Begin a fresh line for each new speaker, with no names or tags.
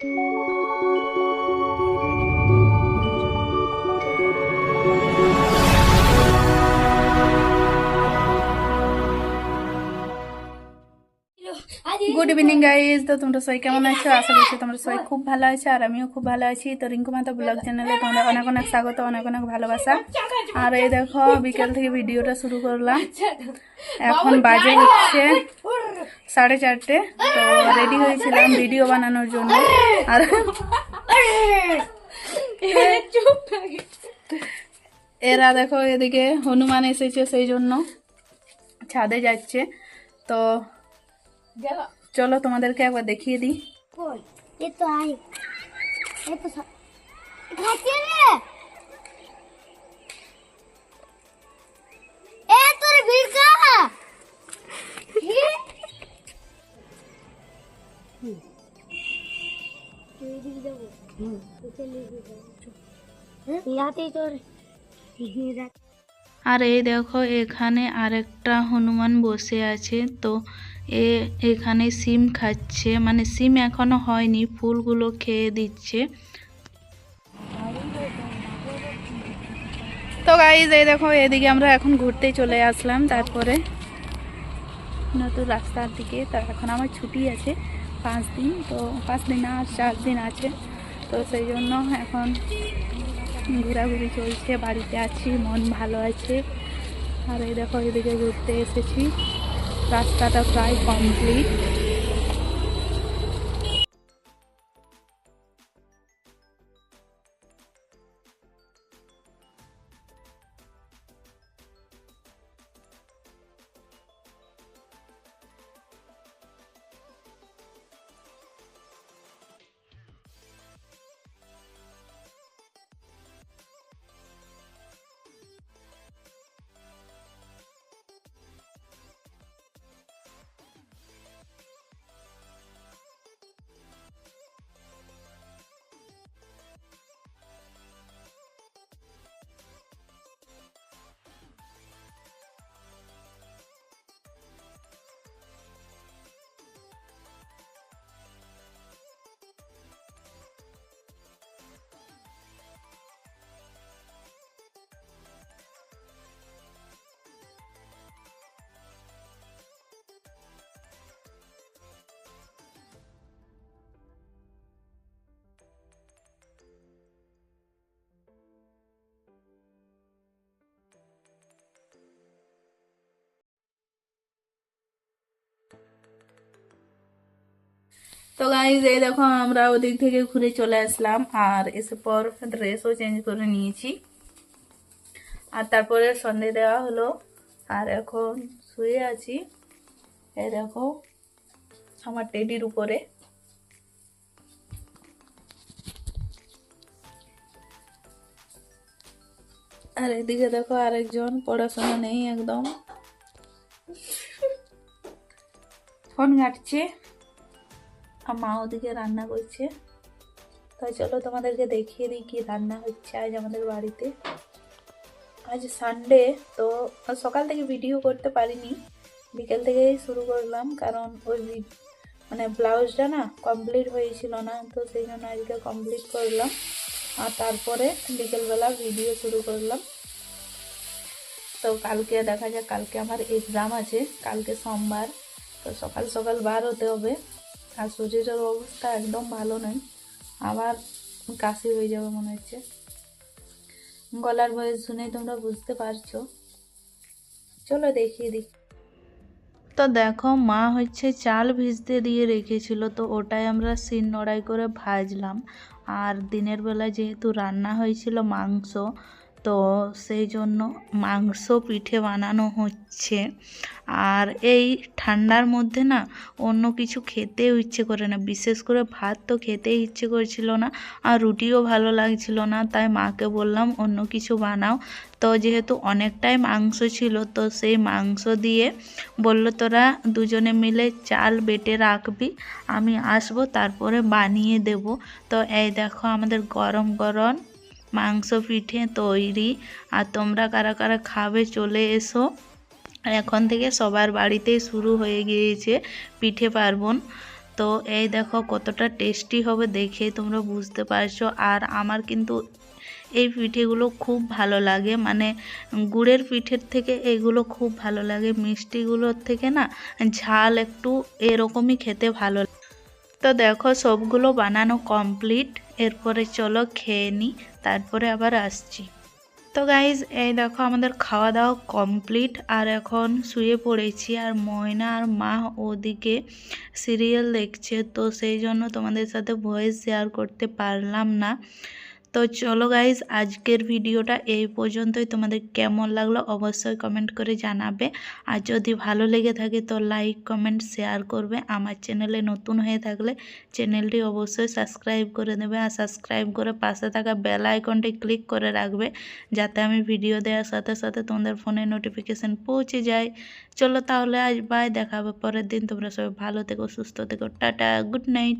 Música good evening guys তো তোমরা সবাই কেমন আছো? আশা করছি তোমরা সবাই খুব ভালো আছো আর আমিও খুব ভালো আছি। তো রিঙ্কু মাতা ব্লগ চ্যানেলে তোমরা অনেক অনেক স্বাগত অনেক অনেক ভালোবাসা। আর এই দেখো বিকেল থেকে ভিডিওটা শুরু করলাম। এখন বাজে হচ্ছে সাড়ে চারটে। তো রেডি হয়েছিলাম ভিডিও বানানোর জন্য। আর। এরা দেখো এদিকে হনুমান এসেছে সেই জন্য। ছাদে যাচ্ছে। তো চলো তোমাদেরকে একবার দেখিয়ে দিই।
কই? এ তো আই। এ তো সা- খাচ্ছে রে! এ তোর ভিড়কা ইয়াতেই তোর
আর এই দেখো এখানে আরেকটা হনুমান বসে আছে তো এ, এখানে সিম খাচ্ছে। মানে সিম এখনও হয়নি, ফুলগুলো খেয়ে দিচ্ছে। তো গাইজ এই দেখো, এদিকে আমরা এখন ঘুরতে চলে আসলাম, তারপরে নতুন রাস্তার দিকে। তো এখন আমার ছুটি আছে পাঁচ দিন, তো পাঁচ দিন আর চার দিন আছে। তো সেই জন্য এখন ঘোরাঘুরি চলছে, বাড়িতে আছি, মন ভালো আছে। আর এই দেখো, এদিকে ঘুরতে এসেছি। রাস্তাটা প্রায় কমপ্লিট তো গাইজ এই দেখো আমরা ওদিক থেকে ঘুরে চলে আসলাম, আর এসে পর ড্রেসও চেঞ্জ করে নিয়েছি। আর তারপরে সন্ধে দেওয়া হলো, আর এখন শুয়ে আছি। এই দেখো, আমার টেডির উপরে। আর এদিকে দেখো আরেকজন, পড়াশোনা নেই একদম। ফোন ঘাটছে। আর মা ওদিকে রান্না করছে। তাই চলো তোমাদেরকে দেখিয়ে দিই কি রান্না হচ্ছে আজ আমাদের বাড়িতে। আজ সানডে তো সকাল থেকে ভিডিও করতে পারিনি। বিকেল থেকেই শুরু করলাম, কারণ ওই মানে ব্লাউজটা না কমপ্লিট হয়েছিল না, তো সেই জন্য আজকে কমপ্লিট করলাম। আর তারপরে বিকেলবেলা ভিডিও শুরু করলাম। তো কালকে দেখা যাক, কালকে আমার এক্সাম আছে, কালকে সোমবার। তো সকাল সকাল বার হতে হবে। আর শরীরের অবস্থা একদম ভালো নয় আবার কাশি হয়ে যাবে মনে হচ্ছে। গলার ভয়েস শুনে তোমরা বুঝতে পারছ। চলো দেখিয়ে দিই তো দেখো, মা হচ্ছে চাল ভিজতে দিয়ে রেখেছিল, তো ওটাই আমরা সিন নড়াই করে ভাজলাম। আর দিনের বেলা যেহেতু রান্না হয়েছিল মাংস তো সেই জন্য মাংস পিঠে বানানো হচ্ছে। আর এই ঠান্ডার মধ্যে না অন্য কিছু খেতেও ইচ্ছে করে না। বিশেষ করে ভাত তো খেতেই ইচ্ছে করছিল না আর রুটিও ভালো লাগছিল না। তাই মাকে বললাম, অন্য কিছু বানাও। তো যেহেতু অনেকটাই মাংস ছিল, তো সেই মাংস দিয়ে বলল, তোরা দুজনে মিলে চাল বেটে রাখবি, আমি আসব, তারপরে বানিয়ে দেব। তো এই দেখো আমাদের গরম গরম মাংস, পিঠে, তৈরি। আর তোমরা কারা কারা খাবে চলে এসো। এখন থেকে সবার বাড়িতেই শুরু হয়ে গিয়েছে পিঠে পার্বণ। তো এই দেখো কতটা টেস্টি হবে দেখে তোমরা বুঝতে পারছ। আর আমার কিন্তু এই পিঠেগুলো খুব ভালো লাগে। মানে গুড়ের পিঠের থেকে এগুলো খুব ভালো লাগে। মিষ্টিগুলোর থেকে না ঝাল একটু এরকমই খেতে ভালো তো দেখো সবগুলো বানানো কমপ্লিট। এরপরে চলো খেয়ে নিই, তারপরে আবার আসছি। তো গাইজ এই দেখো আমাদের খাওয়া দাওয়া কমপ্লিট আর এখন শুয়ে পড়েছি, আর ময়না আর মা ওদিকে সিরিয়াল দেখছে, তো সেই জন্য তোমাদের সাথে ভয়েস শেয়ার করতে পারলাম না। তো চলো গাইজ আজকের ভিডিওটা এই পর্যন্তই। তোমাদের কেমন লাগল অবশ্যই কমেন্ট করে জানাবে। আর যদি ভালো লেগে থাকে তো লাইক কমেন্ট শেয়ার করবে। আমার চ্যানেলে নতুন হয়ে থাকলে চ্যানেলটি অবশ্যই সাবস্ক্রাইব করে দেবে। আর সাবস্ক্রাইব করে পাশে থাকা বেল আইকনটি ক্লিক করে রাখবে, যাতে আমি ভিডিও দেওয়ার সাথে সাথে তোমাদের ফোনে নোটিফিকেশান পৌঁছে যায়। চলো তাহলে আজ বাই দেখা হবে পরের দিন। তোমরা সবাই ভালো থেকো, সুস্থ থেকো। Tata good night